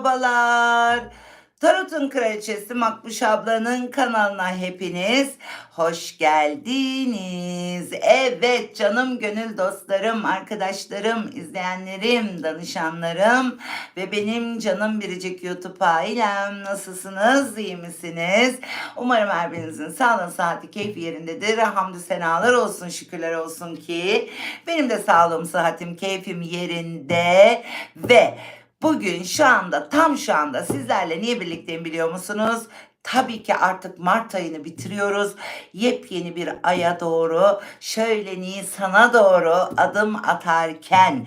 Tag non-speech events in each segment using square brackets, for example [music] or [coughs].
Merhabalar. Tarot'un kraliçesi Makbuş ablanın kanalına hepiniz hoş geldiniz. Evet canım gönül dostlarım, arkadaşlarım, izleyenlerim, danışanlarım ve benim canım biricik YouTube ailem nasılsınız, iyi misiniz? Umarım her birinizin sağlığı, sıhhati, keyfi yerindedir. Hamdü senalar olsun, şükürler olsun ki benim de sağlığım, sıhhatim, keyfim yerinde ve Bugün şu anda tam şu anda sizlerle niye birlikteyim biliyor musunuz? Tabii ki artık Mart ayını bitiriyoruz. Yepyeni bir aya doğru şöyle Nisan'a doğru adım atarken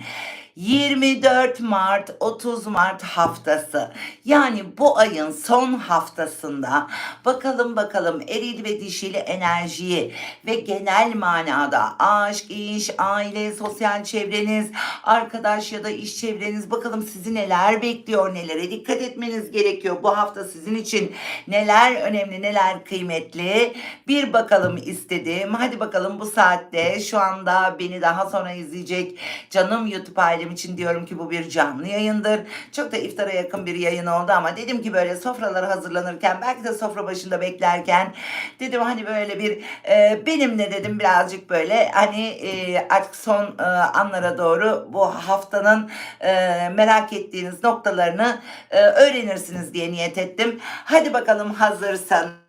24 Mart 30 Mart haftası yani bu ayın son haftasında bakalım bakalım eril ve dişili enerjiyi ve genel manada aşk, iş, aile, sosyal çevreniz, arkadaş ya da iş çevreniz bakalım sizi neler bekliyor, nelere dikkat etmeniz gerekiyor. Bu hafta sizin için neler önemli, neler kıymetli bir bakalım istedim. Hadi bakalım bu saatte şu anda beni daha sonra izleyecek canım YouTube ailem için diyorum ki bu bir canlı yayındır. Çok da iftara yakın bir yayın oldu ama dedim ki böyle sofraları hazırlanırken belki de sofra başında beklerken dedim hani böyle bir e, benimle dedim birazcık böyle hani e, artık son e, anlara doğru bu haftanın e, merak ettiğiniz noktalarını e, öğrenirsiniz diye niyet ettim. Hadi bakalım hazırsanız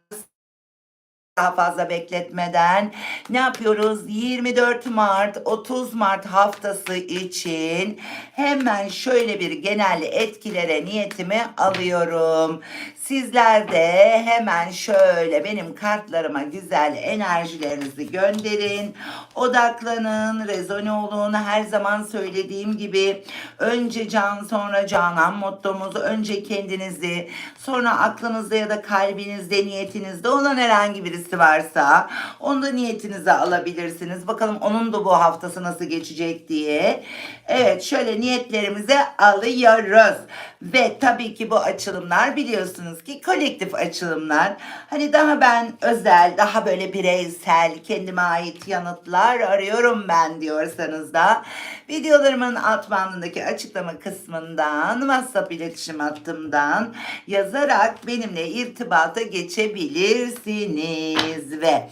daha fazla bekletmeden ne yapıyoruz? 24 Mart 30 Mart haftası için hemen şöyle bir genel etkilere niyetimi alıyorum. Sizler de hemen şöyle benim kartlarıma güzel enerjilerinizi gönderin. Odaklanın, rezone olun. Her zaman söylediğim gibi önce can sonra canan mottomuz. Önce kendinizi sonra aklınızda ya da kalbinizde niyetinizde olan herhangi birisi varsa onu da niyetinize alabilirsiniz. Bakalım onun da bu haftası nasıl geçecek diye. Evet şöyle niyetlerimizi alıyoruz. Ve tabii ki bu açılımlar biliyorsunuz ki kolektif açılımlar. Hani daha ben özel, daha böyle bireysel, kendime ait yanıtlar arıyorum ben diyorsanız da videolarımın alt bandındaki açıklama kısmından WhatsApp iletişim hattımdan yazarak benimle irtibata geçebilirsiniz ve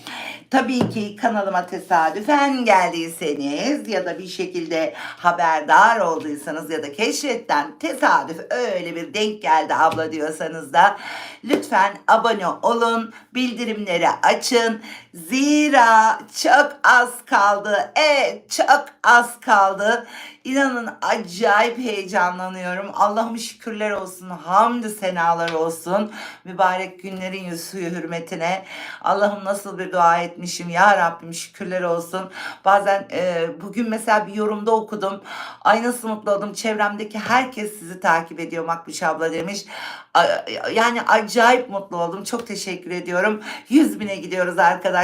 tabii ki kanalıma tesadüfen geldiyseniz ya da bir şekilde haberdar olduysanız ya da keşfetten tesadüf öyle bir denk geldi abla diyorsanız da lütfen abone olun, bildirimleri açın. Zira çok az kaldı. Evet, çok az kaldı. İnanın acayip heyecanlanıyorum. Allah'ım şükürler olsun, hamdü senalar olsun. Mübarek günlerin yüzü hürmetine. Allah'ım nasıl bir dua etmişim ya Rabbim şükürler olsun. Bazen e, bugün mesela bir yorumda okudum. Ay nasıl mutlu oldum. Çevremdeki herkes sizi takip ediyor Makbuş abla demiş. Yani acayip mutlu oldum. Çok teşekkür ediyorum. 100 bine gidiyoruz arkadaşlar.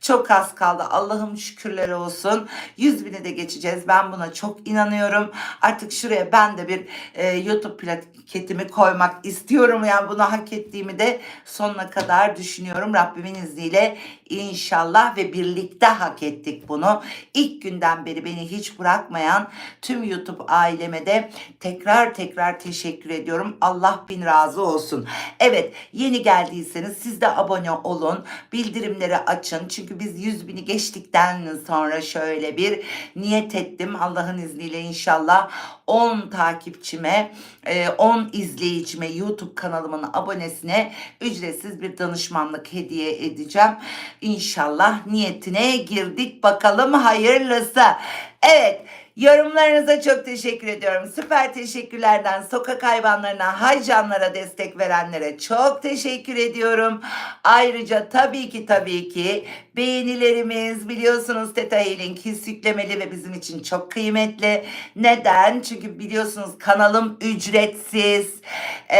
Çok az kaldı. Allah'ım şükürler olsun. 100 bine de geçeceğiz. Ben buna çok inanıyorum. Artık şuraya ben de bir e, YouTube plaketimi koymak istiyorum. Yani bunu hak ettiğimi de sonuna kadar düşünüyorum. Rabbimin izniyle inşallah ve birlikte hak ettik bunu. İlk günden beri beni hiç bırakmayan tüm YouTube aileme de tekrar tekrar teşekkür ediyorum. Allah bin razı olsun. Evet yeni geldiyseniz siz de abone olun. Bildirimleri açın. Çünkü biz 100 bini geçtikten sonra şöyle bir niyet ettim. Allah'ın izniyle inşallah 10 takipçime, e, 10 izleyicime YouTube kanalımın abonesine ücretsiz bir danışmanlık hediye edeceğim. İnşallah niyetine girdik bakalım hayırlısı. Evet Yorumlarınıza çok teşekkür ediyorum. Süper teşekkürlerden sokak hayvanlarına, haycanlara destek verenlere çok teşekkür ediyorum. Ayrıca tabii ki tabii ki beğenilerimiz biliyorsunuz Teta Healing his yüklemeli ve bizim için çok kıymetli. Neden? Çünkü biliyorsunuz kanalım ücretsiz. Ee,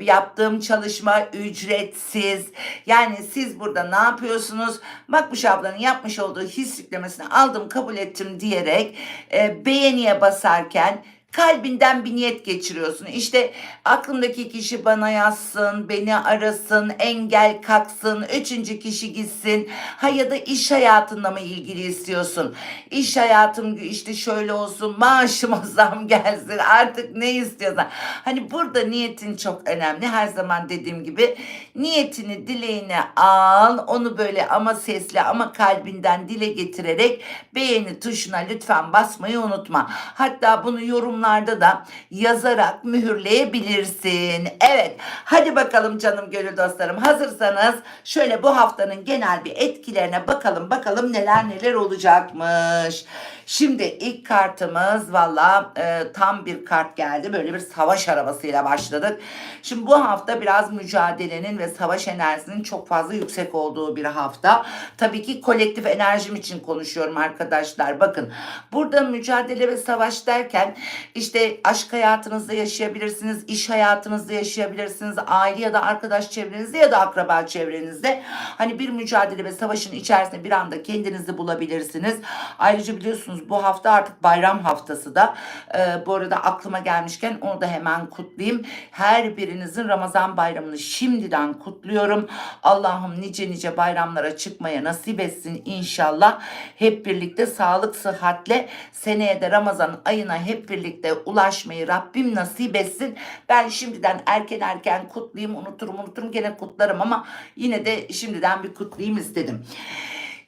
yaptığım çalışma ücretsiz. Yani siz burada ne yapıyorsunuz? Makbuş ablanın yapmış olduğu his yüklemesini aldım kabul ettim diyerek e, beğeniye basarken kalbinden bir niyet geçiriyorsun. İşte aklımdaki kişi bana yazsın, beni arasın, engel kalksın, üçüncü kişi gitsin. Ha ya da iş hayatında mı ilgili istiyorsun? İş hayatım işte şöyle olsun, maaşıma [laughs] zam gelsin, artık ne istiyorsan. Hani burada niyetin çok önemli. Her zaman dediğim gibi niyetini, dileğini al, onu böyle ama sesli ama kalbinden dile getirerek beğeni tuşuna lütfen basmayı unutma. Hatta bunu yorumlarda da yazarak mühürleyebilirsin. Evet, hadi bakalım canım gönül dostlarım. Hazırsanız şöyle bu haftanın genel bir etkilerine bakalım. Bakalım neler neler olacakmış. Şimdi ilk kartımız valla e, tam bir kart geldi. Böyle bir savaş arabasıyla başladık. Şimdi bu hafta biraz mücadelenin ve savaş enerjisinin çok fazla yüksek olduğu bir hafta. Tabii ki kolektif enerjim için konuşuyorum arkadaşlar. Bakın burada mücadele ve savaş derken işte aşk hayatınızda yaşayabilirsiniz, iş hayatınızda yaşayabilirsiniz, aile ya da arkadaş çevrenizde ya da akraba çevrenizde. Hani bir mücadele ve savaşın içerisinde bir anda kendinizi bulabilirsiniz. Ayrıca biliyorsunuz bu hafta artık bayram haftası da. Ee, bu arada aklıma gelmişken onu da hemen kutlayayım. Her birinizin Ramazan bayramını şimdiden kutluyorum. Allah'ım nice nice bayramlara çıkmaya nasip etsin inşallah. Hep birlikte sağlık sıhhatle seneye de Ramazan ayına hep birlikte ulaşmayı Rabbim nasip etsin. Ben şimdiden erken erken kutlayayım unuturum unuturum gene kutlarım ama yine de şimdiden bir kutlayayım istedim.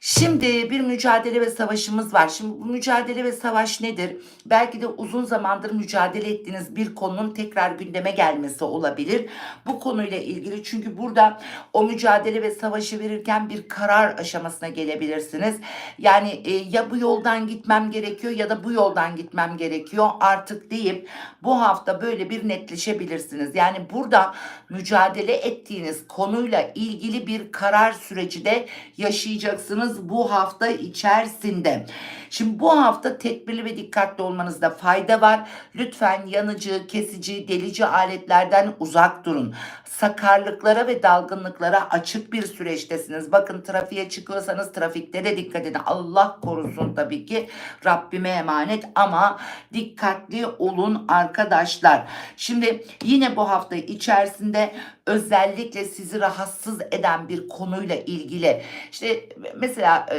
Şimdi bir mücadele ve savaşımız var. Şimdi bu mücadele ve savaş nedir? Belki de uzun zamandır mücadele ettiğiniz bir konunun tekrar gündeme gelmesi olabilir. Bu konuyla ilgili çünkü burada o mücadele ve savaşı verirken bir karar aşamasına gelebilirsiniz. Yani e, ya bu yoldan gitmem gerekiyor ya da bu yoldan gitmem gerekiyor artık deyip bu hafta böyle bir netleşebilirsiniz. Yani burada mücadele ettiğiniz konuyla ilgili bir karar süreci de yaşayacaksınız bu hafta içerisinde. Şimdi bu hafta tedbirli ve dikkatli olmanızda fayda var. Lütfen yanıcı, kesici, delici aletlerden uzak durun. Sakarlıklara ve dalgınlıklara açık bir süreçtesiniz. Bakın trafiğe çıkıyorsanız trafikte de dikkat edin. Allah korusun tabii ki Rabbime emanet ama dikkatli olun arkadaşlar. Şimdi yine bu hafta içerisinde özellikle sizi rahatsız eden bir konuyla ilgili işte mesela e,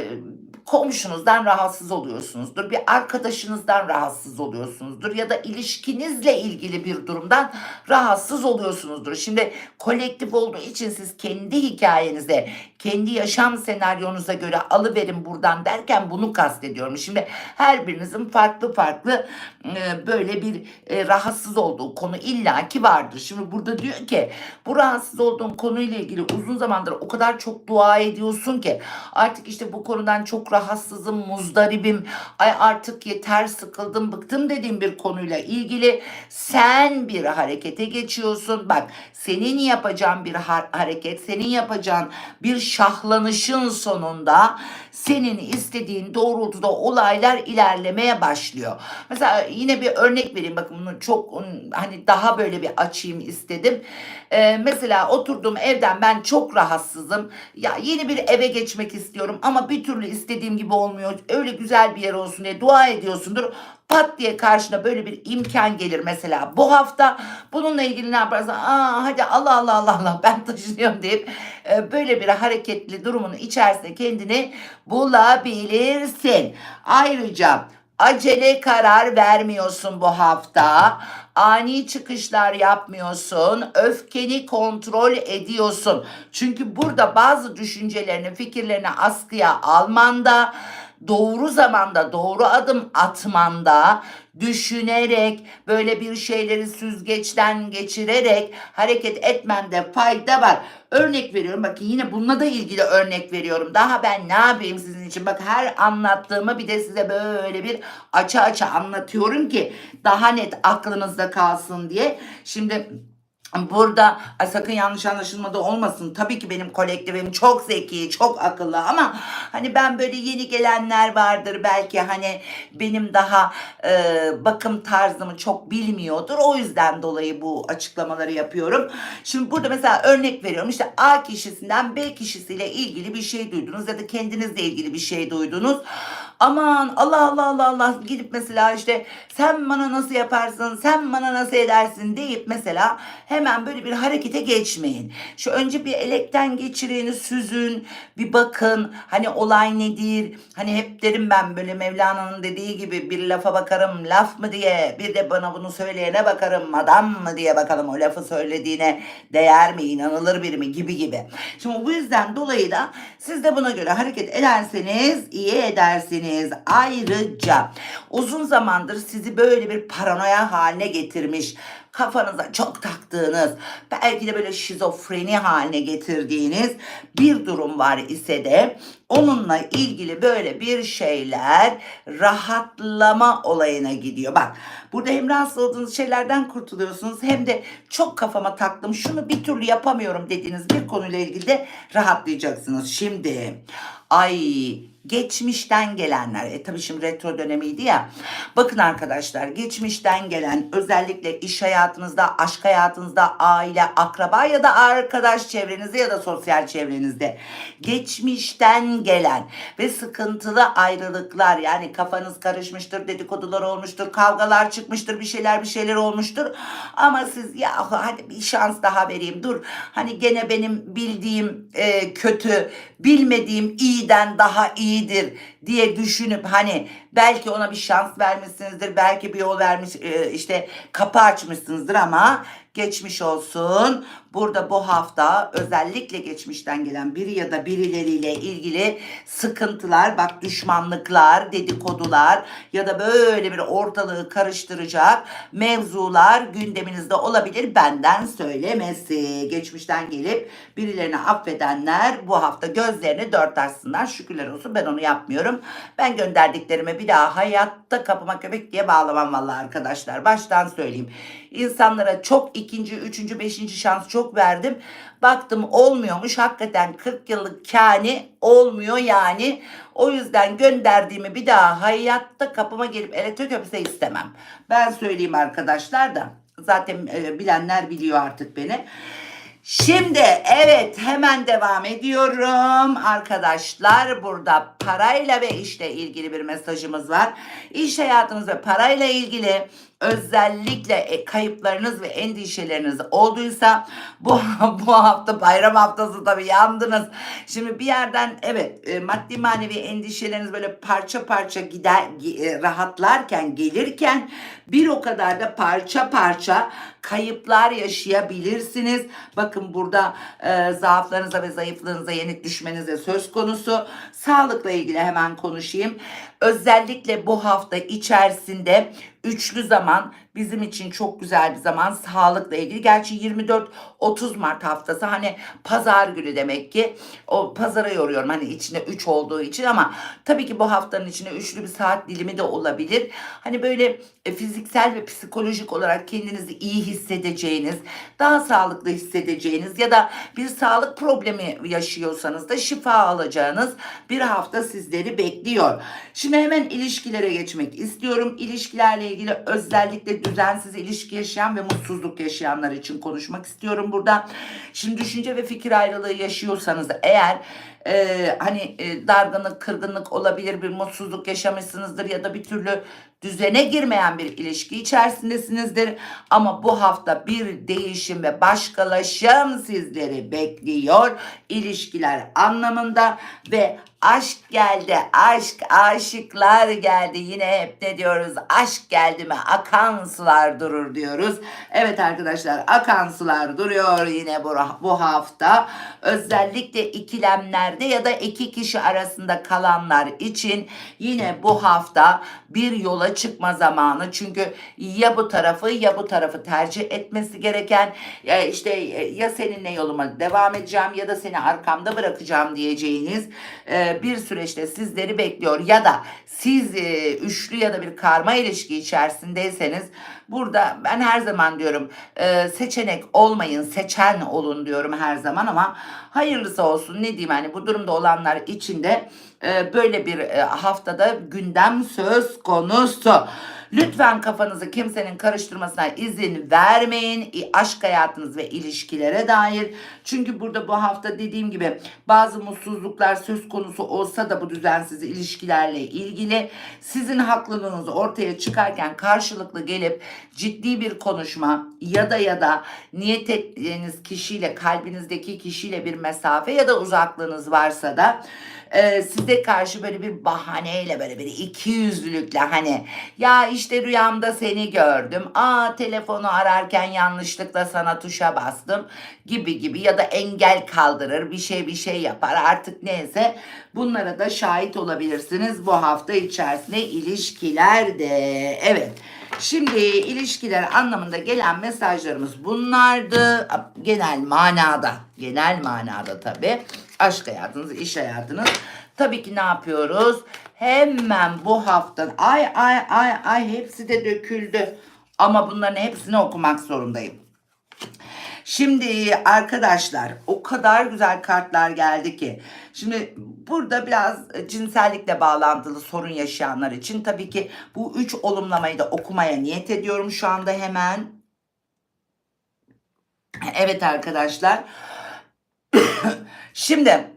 komşunuzdan rahatsız oluyorsunuzdur. Bir arkadaşınızdan rahatsız oluyorsunuzdur ya da ilişkinizle ilgili bir durumdan rahatsız oluyorsunuzdur. Şimdi kolektif olduğu için siz kendi hikayenize, kendi yaşam senaryonuza göre alıverin buradan derken bunu kastediyorum. Şimdi her birinizin farklı farklı e, böyle bir e, rahatsız olduğu konu illaki vardır. Şimdi burada diyor ki bu rahatsız olduğun konuyla ilgili uzun zamandır o kadar çok dua ediyorsun ki artık işte bu konudan çok rahatsızım, muzdaribim, ay artık yeter sıkıldım, bıktım dediğim bir konuyla ilgili sen bir harekete geçiyorsun. Bak senin yapacağın bir ha- hareket, senin yapacağın bir şahlanışın sonunda senin istediğin doğrultuda olaylar ilerlemeye başlıyor. Mesela yine bir örnek vereyim bakın bunu çok hani daha böyle bir açayım istedim. Ee, mesela oturduğum evden ben çok rahatsızım. Ya yeni bir eve geçmek istiyorum ama bir türlü istediğim gibi olmuyor. Öyle güzel bir yer olsun diye dua ediyorsundur. Pat diye karşına böyle bir imkan gelir mesela bu hafta. Bununla ilgili ne yaparsın? Aa hadi Allah Allah Allah Allah ben taşınıyorum deyip e, böyle bir hareketli durumun içerisinde kendini bulabilirsin. Ayrıca acele karar vermiyorsun bu hafta. Ani çıkışlar yapmıyorsun. Öfkeni kontrol ediyorsun. Çünkü burada bazı düşüncelerini, fikirlerini askıya almanda, doğru zamanda doğru adım atmanda, düşünerek, böyle bir şeyleri süzgeçten geçirerek hareket etmende fayda var. Örnek veriyorum bakın yine bununla da ilgili örnek veriyorum. Daha ben ne yapayım sizin için? Bak her anlattığımı bir de size böyle bir açı açı anlatıyorum ki daha net aklınızda kalsın diye. Şimdi Burada sakın yanlış anlaşılmada olmasın. Tabii ki benim kolektifim çok zeki, çok akıllı ama hani ben böyle yeni gelenler vardır belki hani benim daha e, bakım tarzımı çok bilmiyordur. O yüzden dolayı bu açıklamaları yapıyorum. Şimdi burada mesela örnek veriyorum. İşte A kişisinden B kişisiyle ilgili bir şey duydunuz ya da kendinizle ilgili bir şey duydunuz. Aman Allah Allah Allah Allah gidip mesela işte sen bana nasıl yaparsın, sen bana nasıl edersin deyip mesela hemen böyle bir harekete geçmeyin. Şu önce bir elekten geçirin, süzün, bir bakın hani olay nedir? Hani hep derim ben böyle Mevlana'nın dediği gibi bir lafa bakarım laf mı diye bir de bana bunu söyleyene bakarım adam mı diye bakalım o lafı söylediğine değer mi inanılır biri mi gibi gibi. Şimdi bu yüzden dolayı da siz de buna göre hareket ederseniz iyi edersiniz. Ayrıca uzun zamandır sizi böyle bir paranoya haline getirmiş kafanıza çok taktığınız, belki de böyle şizofreni haline getirdiğiniz bir durum var ise de onunla ilgili böyle bir şeyler rahatlama olayına gidiyor. Bak burada hem rahatsız olduğunuz şeylerden kurtuluyorsunuz hem de çok kafama taktım şunu bir türlü yapamıyorum dediğiniz bir konuyla ilgili de rahatlayacaksınız. Şimdi ay geçmişten gelenler, e tabii şimdi retro dönemiydi ya. Bakın arkadaşlar geçmişten gelen özellikle iş hayatınızda, aşk hayatınızda, aile, akraba ya da arkadaş çevrenizde ya da sosyal çevrenizde geçmişten gelen ve sıkıntılı ayrılıklar yani kafanız karışmıştır, dedikodular olmuştur, kavgalar çıkmıştır, bir şeyler bir şeyler olmuştur. Ama siz ya hadi bir şans daha vereyim dur. Hani gene benim bildiğim e, kötü, bilmediğim iyiden daha iyidir diye düşünüp hani belki ona bir şans vermişsinizdir, belki bir yol vermiş e, işte kapı açmışsınızdır ama geçmiş olsun. Burada bu hafta özellikle geçmişten gelen biri ya da birileriyle ilgili sıkıntılar, bak düşmanlıklar, dedikodular ya da böyle bir ortalığı karıştıracak mevzular gündeminizde olabilir benden söylemesi. Geçmişten gelip birilerini affedenler bu hafta gözlerini dört açsınlar. Şükürler olsun ben onu yapmıyorum. Ben gönderdiklerime bir daha hayatta kapıma köpek diye bağlamam vallahi arkadaşlar. Baştan söyleyeyim. İnsanlara çok ikinci, üçüncü, beşinci şans çok verdim. Baktım olmuyormuş. Hakikaten 40 yıllık kani olmuyor yani. O yüzden gönderdiğimi bir daha hayatta kapıma gelip elektrik öpse istemem. Ben söyleyeyim arkadaşlar da. Zaten e, bilenler biliyor artık beni. Şimdi evet hemen devam ediyorum arkadaşlar. Burada parayla ve işle ilgili bir mesajımız var. İş hayatınız ve parayla ilgili özellikle e, kayıplarınız ve endişeleriniz olduysa bu [laughs] bu hafta bayram haftası tabii yandınız. Şimdi bir yerden evet e, maddi manevi endişeleriniz böyle parça parça gider e, rahatlarken gelirken bir o kadar da parça parça kayıplar yaşayabilirsiniz. Bakın burada e, zaaflarınıza ve zayıflığınıza yenik düşmeniz de söz konusu. Sağlıkla ilgili hemen konuşayım. Özellikle bu hafta içerisinde üçlü zaman bizim için çok güzel bir zaman sağlıkla ilgili. Gerçi 24-30 Mart haftası hani pazar günü demek ki o pazara yoruyorum hani içinde 3 olduğu için ama tabii ki bu haftanın içinde üçlü bir saat dilimi de olabilir. Hani böyle e, fiziksel ve psikolojik olarak kendinizi iyi hissedeceğiniz, daha sağlıklı hissedeceğiniz ya da bir sağlık problemi yaşıyorsanız da şifa alacağınız bir hafta sizleri bekliyor. Şimdi hemen ilişkilere geçmek istiyorum. İlişkilerle ilgili özellikle düzensiz ilişki yaşayan ve mutsuzluk yaşayanlar için konuşmak istiyorum burada. Şimdi düşünce ve fikir ayrılığı yaşıyorsanız eğer e, hani e, dargınlık, kırgınlık olabilir, bir mutsuzluk yaşamışsınızdır ya da bir türlü düzene girmeyen bir ilişki içerisindesinizdir. Ama bu hafta bir değişim ve başkalaşım sizleri bekliyor. İlişkiler anlamında ve aşk geldi, aşk, aşıklar geldi. Yine hep ne diyoruz? Aşk geldi mi akan sular durur diyoruz. Evet arkadaşlar akan sular duruyor yine bu, bu hafta. Özellikle ikilemlerde ya da iki kişi arasında kalanlar için yine bu hafta bir yola çıkma zamanı. Çünkü ya bu tarafı ya bu tarafı tercih etmesi gereken işte ya seninle yoluma devam edeceğim ya da seni arkamda bırakacağım diyeceğiniz bir süreçte sizleri bekliyor. Ya da siz e, üçlü ya da bir karma ilişki içerisindeyseniz burada ben her zaman diyorum e, seçenek olmayın seçen olun diyorum her zaman ama hayırlısı olsun ne diyeyim hani bu durumda olanlar için de e, böyle bir e, haftada gündem söz konusu. Lütfen kafanızı kimsenin karıştırmasına izin vermeyin. Aşk hayatınız ve ilişkilere dair. Çünkü burada bu hafta dediğim gibi bazı mutsuzluklar söz konusu olsa da bu düzensiz ilişkilerle ilgili sizin haklılığınız ortaya çıkarken karşılıklı gelip ciddi bir konuşma ya da ya da niyet ettiğiniz kişiyle kalbinizdeki kişiyle bir mesafe ya da uzaklığınız varsa da e, size karşı böyle bir bahaneyle böyle bir iki yüzlülükle hani ya işte rüyamda seni gördüm. Aa telefonu ararken yanlışlıkla sana tuşa bastım gibi gibi ya da engel kaldırır bir şey bir şey yapar artık neyse bunlara da şahit olabilirsiniz bu hafta içerisinde ilişkilerde. Evet. Şimdi ilişkiler anlamında gelen mesajlarımız bunlardı. Genel manada, genel manada tabii. Aşk hayatınız, iş hayatınız. Tabii ki ne yapıyoruz? Hemen bu hafta ay ay ay ay hepsi de döküldü. Ama bunların hepsini okumak zorundayım. Şimdi arkadaşlar o kadar güzel kartlar geldi ki. Şimdi burada biraz cinsellikle bağlantılı sorun yaşayanlar için tabii ki bu üç olumlamayı da okumaya niyet ediyorum şu anda hemen. Evet arkadaşlar. [clears throat] Şimdi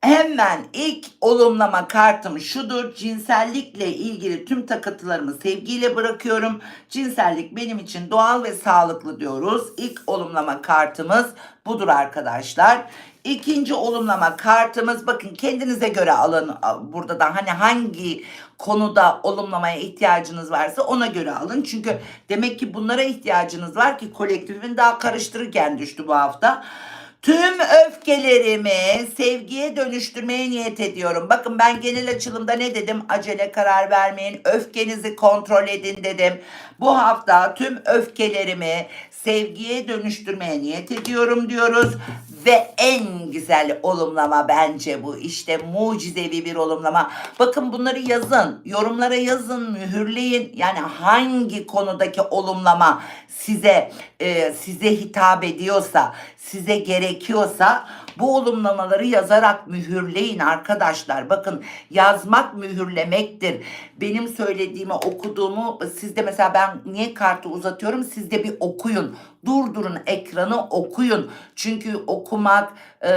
hemen ilk olumlama kartım şudur. Cinsellikle ilgili tüm takıntılarımı sevgiyle bırakıyorum. Cinsellik benim için doğal ve sağlıklı diyoruz. İlk olumlama kartımız budur arkadaşlar. İkinci olumlama kartımız bakın kendinize göre alın burada da hani hangi konuda olumlamaya ihtiyacınız varsa ona göre alın. Çünkü demek ki bunlara ihtiyacınız var ki kolektifin daha karıştırırken düştü bu hafta. Tüm öfkelerimi sevgiye dönüştürmeye niyet ediyorum. Bakın ben genel açılımda ne dedim? Acele karar vermeyin. Öfkenizi kontrol edin dedim. Bu hafta tüm öfkelerimi sevgiye dönüştürmeye niyet ediyorum diyoruz. Ve en güzel olumlama bence bu. İşte mucizevi bir olumlama. Bakın bunları yazın. Yorumlara yazın, mühürleyin. Yani hangi konudaki olumlama size e, size hitap ediyorsa, size gerekiyorsa bu olumlamaları yazarak mühürleyin arkadaşlar. Bakın yazmak mühürlemektir. Benim söylediğimi, okuduğumu sizde mesela ben niye kartı uzatıyorum? Siz de bir okuyun. Durdurun ekranı okuyun. Çünkü okumak, e,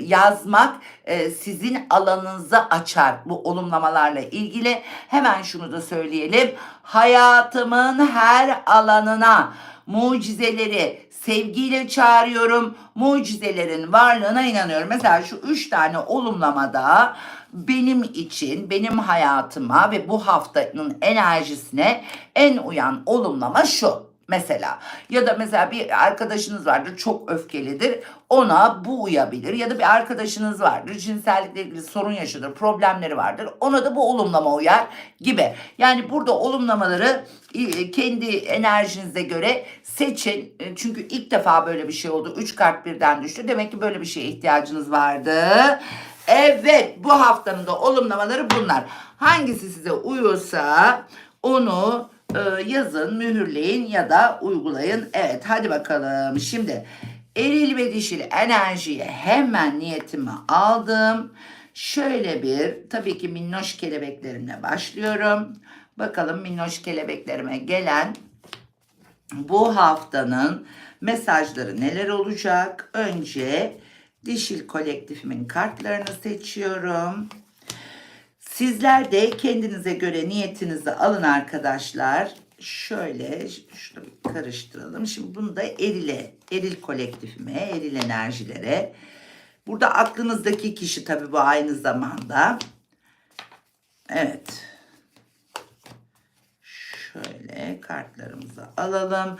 yazmak e, sizin alanınızı açar bu olumlamalarla ilgili. Hemen şunu da söyleyelim. Hayatımın her alanına mucizeleri sevgiyle çağırıyorum. Mucizelerin varlığına inanıyorum. Mesela şu üç tane olumlamada benim için, benim hayatıma ve bu haftanın enerjisine en uyan olumlama şu. Mesela ya da mesela bir arkadaşınız vardır çok öfkelidir ona bu uyabilir ya da bir arkadaşınız vardır cinsellikle ilgili sorun yaşadır problemleri vardır ona da bu olumlama uyar gibi. Yani burada olumlamaları kendi enerjinize göre seçin E, çünkü ilk defa böyle bir şey oldu üç kart birden düştü demek ki böyle bir şeye ihtiyacınız vardı. Evet bu haftanın da olumlamaları bunlar. Hangisi size uyuyorsa onu e, yazın, mühürleyin ya da uygulayın. Evet hadi bakalım. Şimdi eril ve dişil enerjiye hemen niyetimi aldım. Şöyle bir tabii ki minnoş kelebeklerimle başlıyorum. Bakalım minnoş kelebeklerime gelen bu haftanın mesajları neler olacak? Önce dişil kolektifimin kartlarını seçiyorum. Sizler de kendinize göre niyetinizi alın arkadaşlar. Şöyle şunu karıştıralım. Şimdi bunu da erile, eril kolektifime, eril enerjilere. Burada aklınızdaki kişi tabii bu aynı zamanda. Evet. Şöyle kartlarımızı alalım.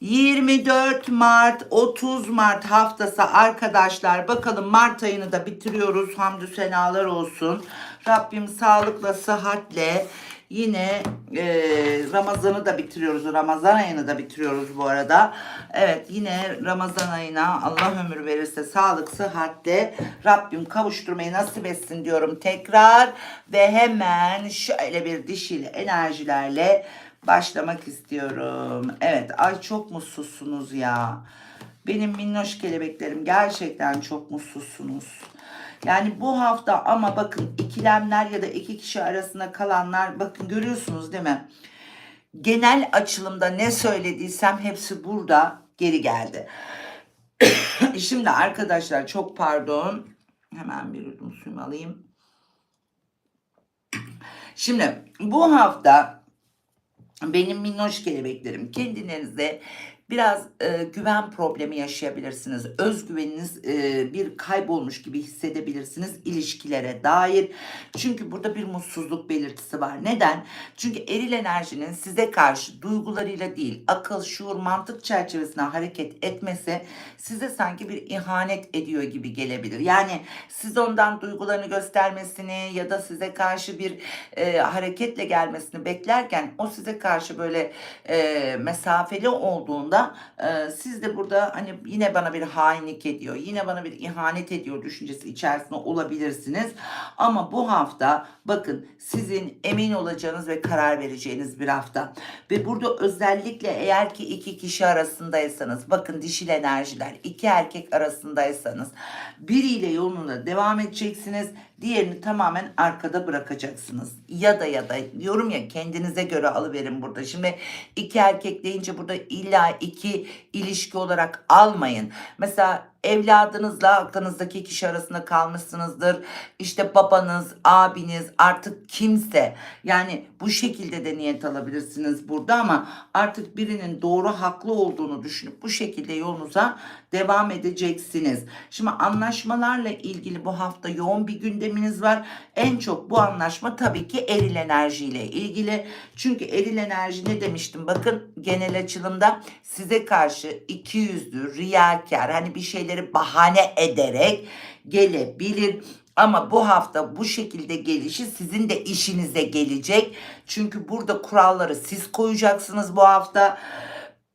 24 Mart 30 Mart haftası arkadaşlar. Bakalım Mart ayını da bitiriyoruz. Hamdü senalar olsun. Rabbim sağlıkla sıhhatle yine e, Ramazan'ı da bitiriyoruz. Ramazan ayını da bitiriyoruz bu arada. Evet yine Ramazan ayına Allah ömür verirse sağlık sıhhatle Rabbim kavuşturmayı nasip etsin diyorum tekrar. Ve hemen şöyle bir dişil enerjilerle başlamak istiyorum. Evet, ay çok mutsuzsunuz ya. Benim minnoş kelebeklerim gerçekten çok mutsuzsunuz. Yani bu hafta ama bakın ikilemler ya da iki kişi arasında kalanlar bakın görüyorsunuz değil mi? genel açılımda ne söylediysem hepsi burada geri geldi. [coughs] Şimdi arkadaşlar çok pardon. Hemen bir yudum suyumu alayım. Şimdi bu hafta benim minnoş kelebeklerim. Kendinizde biraz e, güven problemi yaşayabilirsiniz. Özgüveniniz e, bir kaybolmuş gibi hissedebilirsiniz ilişkilere dair. Çünkü burada bir mutsuzluk belirtisi var. Neden? Çünkü eril enerjinin size karşı duygularıyla değil, akıl, şuur, mantık çerçevesinde hareket etmesi size sanki bir ihanet ediyor gibi gelebilir. Yani siz ondan duygularını göstermesini ya da size karşı bir e, hareketle gelmesini beklerken o size karşı böyle e, mesafeli olduğunda e, siz de burada hani yine bana bir hainlik ediyor, yine bana bir ihanet ediyor düşüncesi içerisinde olabilirsiniz. Ama bu hafta bakın sizin emin olacağınız ve karar vereceğiniz bir hafta. Ve burada özellikle eğer ki iki kişi arasındaysanız bakın dişil enerjiler iki erkek arasındaysanız biriyle yoluna devam edeceksiniz. Diğerini tamamen arkada bırakacaksınız. Ya da ya da diyorum ya kendinize göre alıverin burada. Şimdi iki erkek deyince burada illa iki ilişki olarak almayın. Mesela evladınızla aklınızdaki kişi arasında kalmışsınızdır. İşte babanız, abiniz artık kimse. Yani bu şekilde de niyet alabilirsiniz burada ama artık birinin doğru haklı olduğunu düşünüp bu şekilde yolunuza devam edeceksiniz. Şimdi anlaşmalarla ilgili bu hafta yoğun bir gündeminiz var. En çok bu anlaşma tabii ki eril enerjiyle ilgili. Çünkü eril enerji ne demiştim? Bakın genel açılımda size karşı iki yüzlü, riyakar hani bir şeyleri bahane ederek gelebilir. Ama bu hafta bu şekilde gelişi sizin de işinize gelecek. Çünkü burada kuralları siz koyacaksınız bu hafta.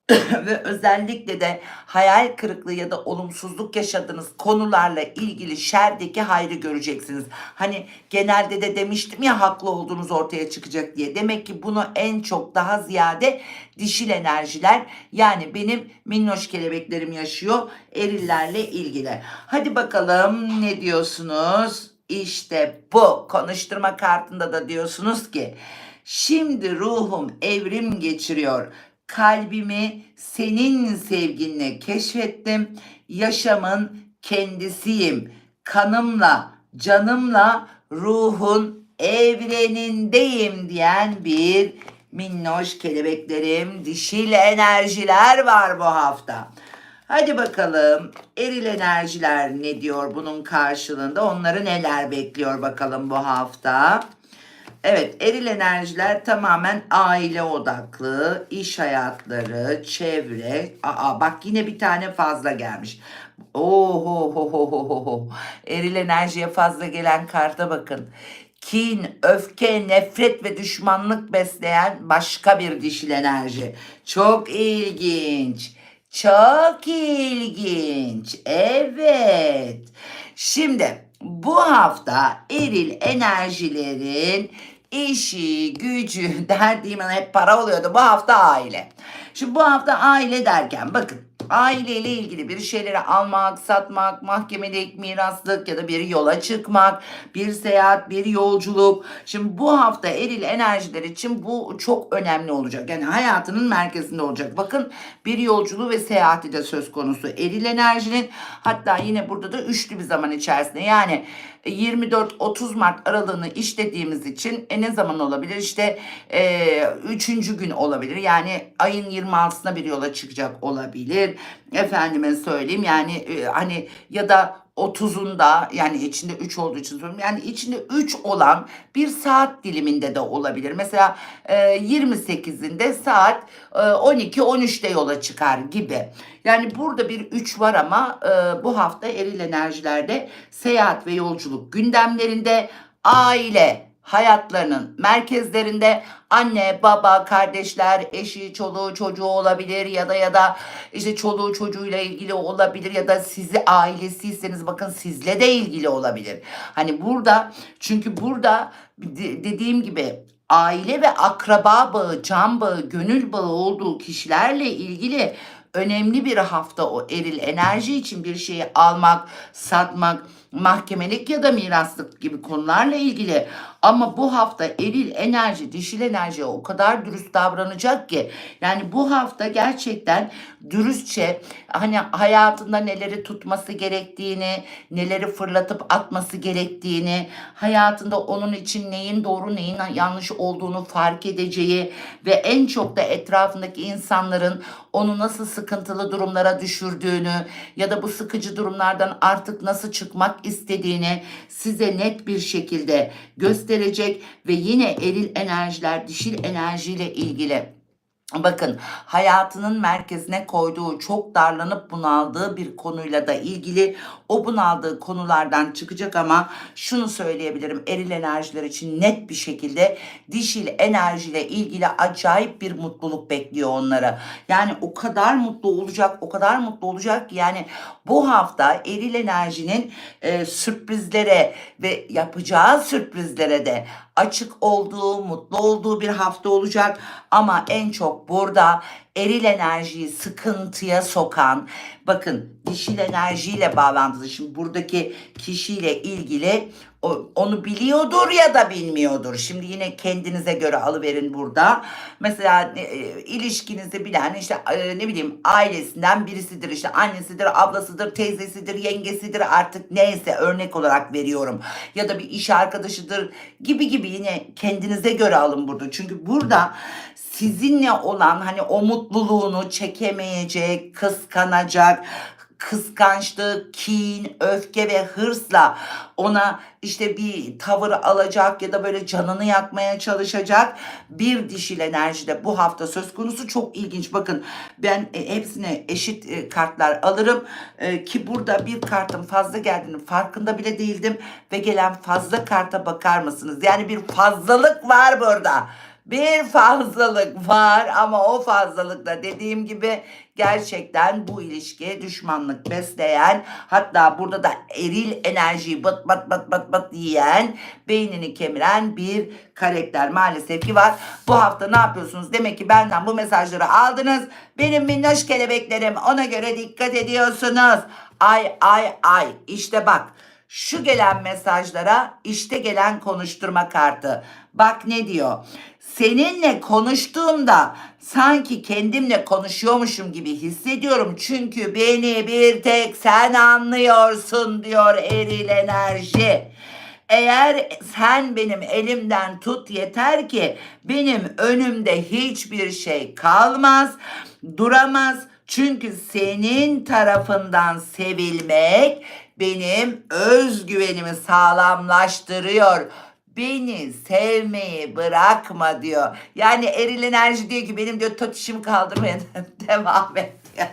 [coughs] ve özellikle de hayal kırıklığı ya da olumsuzluk yaşadığınız konularla ilgili şerdeki hayrı göreceksiniz. Hani genelde de demiştim ya haklı olduğunuz ortaya çıkacak diye. Demek ki bunu en çok daha ziyade dişil enerjiler yani benim minnoş kelebeklerim yaşıyor erillerle ilgili. Hadi bakalım ne diyorsunuz? İşte bu konuşturma kartında da diyorsunuz ki şimdi ruhum evrim geçiriyor kalbimi senin sevginle keşfettim. Yaşamın kendisiyim. Kanımla, canımla ruhun evrenindeyim diyen bir minnoş kelebeklerim, dişil enerjiler var bu hafta. Hadi bakalım eril enerjiler ne diyor bunun karşılığında? Onları neler bekliyor bakalım bu hafta? Evet, eril enerjiler tamamen aile odaklı, iş hayatları, çevre. Aa bak yine bir tane fazla gelmiş. Oho ho ho ho ho ho. Eril enerjiye fazla gelen karta bakın. Kin, öfke, nefret ve düşmanlık besleyen başka bir dişil enerji. Çok ilginç. Çok ilginç. Evet. Şimdi bu hafta eril enerjilerin işi, gücü, [laughs] derdiğim hep para oluyordu. Bu hafta aile. Şimdi bu hafta aile derken bakın aileyle ilgili bir şeyleri almak, satmak, mahkemelik, miraslık ya da bir yola çıkmak, bir seyahat, bir yolculuk. Şimdi bu hafta eril enerjiler için bu çok önemli olacak. Yani hayatının merkezinde olacak. Bakın bir yolculuğu ve seyahati de söz konusu. Eril enerjinin hatta yine burada da üçlü bir zaman içerisinde. Yani 24-30 Mart aralığını işlediğimiz için e, ne zaman olabilir? İşte e, üçüncü gün olabilir. Yani ayın 26'sına bir yola çıkacak olabilir. Efendime söyleyeyim yani e, hani ya da 30'unda yani içinde 3 olduğu için söylüyorum. Yani içinde 3 olan bir saat diliminde de olabilir. Mesela e, 28'inde saat e, 12-13'te yola çıkar gibi. Yani burada bir 3 var ama e, bu hafta eril enerjilerde seyahat ve yolculuk gündemlerinde aile, hayatlarının merkezlerinde anne, baba, kardeşler, eşi, çoluğu, çocuğu olabilir ya da ya da işte çoluğu çocuğuyla ilgili olabilir ya da sizi ailesiyseniz bakın sizle de ilgili olabilir. Hani burada çünkü burada de- dediğim gibi aile ve akraba bağı, can bağı, gönül bağı olduğu kişilerle ilgili önemli bir hafta o eril enerji için bir şeyi almak, satmak, mahkemelik ya da miraslık gibi konularla ilgili. Ama bu hafta eril enerji, dişil enerjiye o kadar dürüst davranacak ki. Yani bu hafta gerçekten dürüstçe hani hayatında neleri tutması gerektiğini, neleri fırlatıp atması gerektiğini, hayatında onun için neyin doğru neyin yanlış olduğunu fark edeceği ve en çok da etrafındaki insanların onu nasıl sıkıntılı durumlara düşürdüğünü ya da bu sıkıcı durumlardan artık nasıl çıkmak istediğini size net bir şekilde gösterecek ve yine eril enerjiler, dişil enerjiyle ilgili Bakın hayatının merkezine koyduğu çok darlanıp bunaldığı bir konuyla da ilgili o bunaldığı konulardan çıkacak ama şunu söyleyebilirim eril enerjiler için net bir şekilde dişil enerjiyle ilgili acayip bir mutluluk bekliyor onları. Yani o kadar mutlu olacak o kadar mutlu olacak ki yani bu hafta eril enerjinin e, sürprizlere ve yapacağı sürprizlere de açık olduğu, mutlu olduğu bir hafta olacak. Ama en çok burada eril enerjiyi sıkıntıya sokan, bakın dişil enerjiyle bağlantılı. Şimdi buradaki kişiyle ilgili onu biliyordur ya da bilmiyordur. Şimdi yine kendinize göre alıverin burada. Mesela e, ilişkinizi bilen işte e, ne bileyim ailesinden birisidir işte annesidir, ablasıdır, teyzesidir, yengesidir artık neyse örnek olarak veriyorum. Ya da bir iş arkadaşıdır gibi gibi yine kendinize göre alın burada. Çünkü burada sizinle olan hani o mutluluğunu çekemeyecek, kıskanacak, kıskançlık, kin, öfke ve hırsla ona işte bir tavır alacak ya da böyle canını yakmaya çalışacak bir dişil enerji de bu hafta söz konusu. Çok ilginç. Bakın ben e, hepsine eşit e, kartlar alırım E, ki burada bir kartın fazla geldiğini farkında bile değildim ve gelen fazla karta bakar mısınız? Yani bir fazlalık var burada. Bir fazlalık var ama o fazlalıkta dediğim gibi gerçekten bu ilişkiye düşmanlık besleyen hatta burada da eril enerjiyi bıt bıt bıt bıt bıt yiyen beynini kemiren bir karakter maalesef ki var. Bu hafta ne yapıyorsunuz? Demek ki benden bu mesajları aldınız. Benim minnoş kelebeklerim ona göre dikkat ediyorsunuz. Ay ay ay işte bak şu gelen mesajlara işte gelen konuşturma kartı. Bak ne diyor? Seninle konuştuğumda sanki kendimle konuşuyormuşum gibi hissediyorum. Çünkü beni bir tek sen anlıyorsun diyor eril enerji. Eğer sen benim elimden tut yeter ki benim önümde hiçbir şey kalmaz, duramaz. Çünkü senin tarafından sevilmek benim özgüvenimi sağlamlaştırıyor. Beni sevmeyi bırakma diyor. Yani eril enerji diyor ki benim diyor totişimi kaldırmaya [laughs] devam et. [laughs]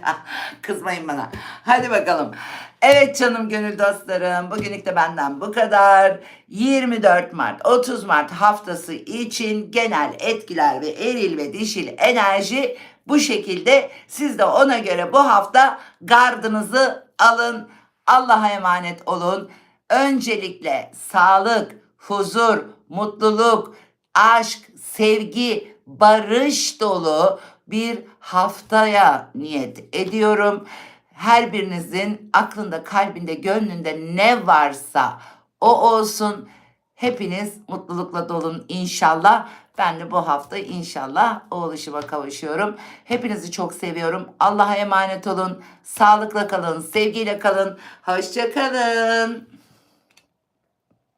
Kızmayın bana. Hadi bakalım. Evet canım gönül dostlarım. Bugünlük de benden bu kadar. 24 Mart 30 Mart haftası için genel etkiler ve eril ve dişil enerji bu şekilde. Siz de ona göre bu hafta gardınızı alın. Allah'a emanet olun. Öncelikle sağlık, huzur, mutluluk, aşk, sevgi, barış dolu bir haftaya niyet ediyorum. Her birinizin aklında, kalbinde, gönlünde ne varsa o olsun. Hepiniz mutlulukla dolun inşallah. Ben de bu hafta inşallah o oluşuma kavuşuyorum. Hepinizi çok seviyorum. Allah'a emanet olun. Sağlıkla kalın, sevgiyle kalın. Hoşça kalın.